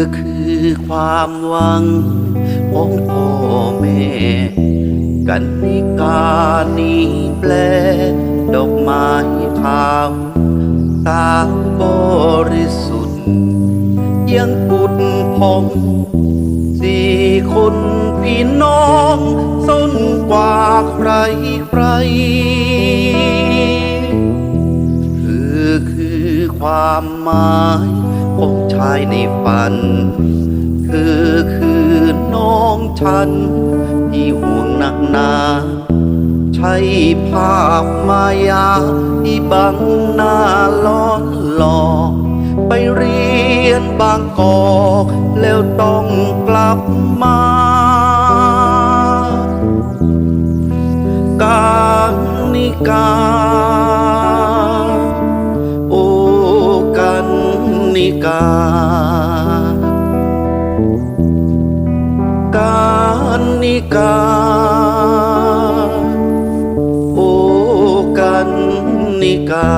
อคือความหวังของพ่อแม่ กันนิกานี้แปล ดอกไม้ขาวตาบริสุทธิ์ ยังปุดพองสี่คนพี่น้องส้นกว่าใครใคร คือคือความหมาย ของชายในฝัน คือคือน้องฉัน ที่ห่วงหนักหนาใช่ภาพมายาที่บังหน้าล้อนหลอกไปเรียนบางกอกแล้วต้องกลับมา การนิกา นิกา โอ้กันนิกา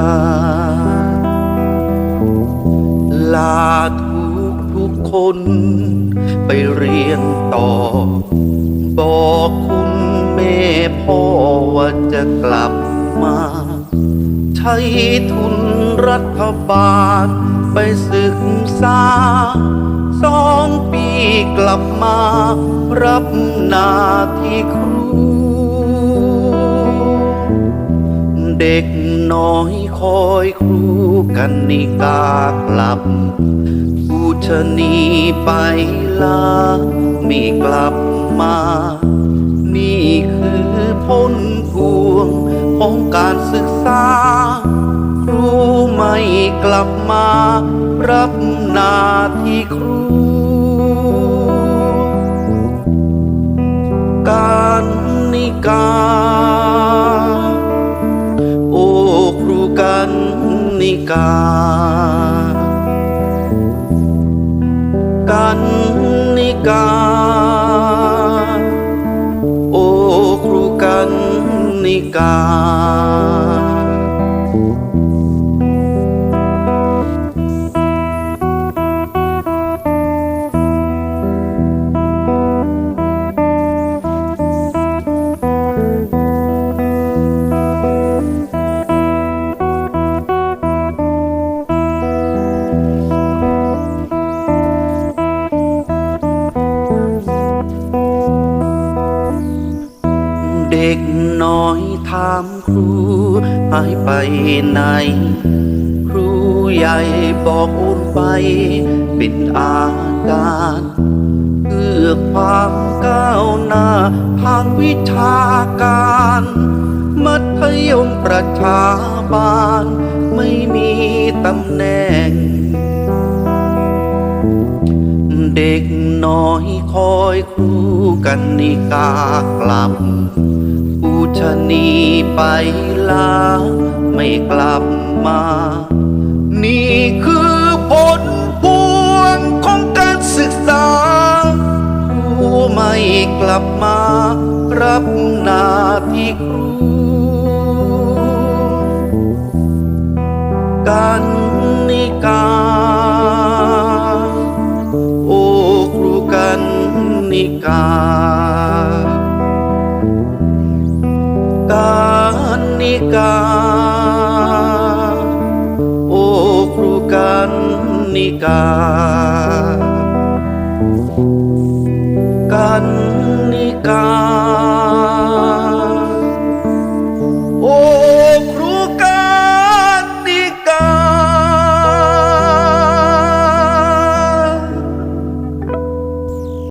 ลาทุกทุกคน ไปเรียนต่อ บอกคุณแม่พ่อว่าจะกลับมา ใช้ทุนรัฐบาล ไปศึกษาสองปีกลับมา รับหน้าที่ครู เด็กน้อยคอยครูกันนิกากลับผู้ชนีไปลาไม่กลับมา นี่คือผลพวงของการศึกษา กลับมารับหน้าที่ครู การนิกา โอ้ครูกันนิกา กันนิกา โอ้ครูกันนิกา ด็กน้อยถามครูหายไปไหน ครูใหญ่บอกโอนไปเป็นอาการเพื่อความก้าวหน้าทางวิชาการ มัธยมประชาบาลไม่มีตำแหน่ง เด็ก น้อยคอยครูกันนิกากลับผู้ชนีไปลา ไม่กลับมา นี่คือผลพวงของการศึกษา ผู้ไม่กลับมา รับหน้าที่ครูกันนิกา กา การนิกา โอ้ครูกันนิกา กันนิกา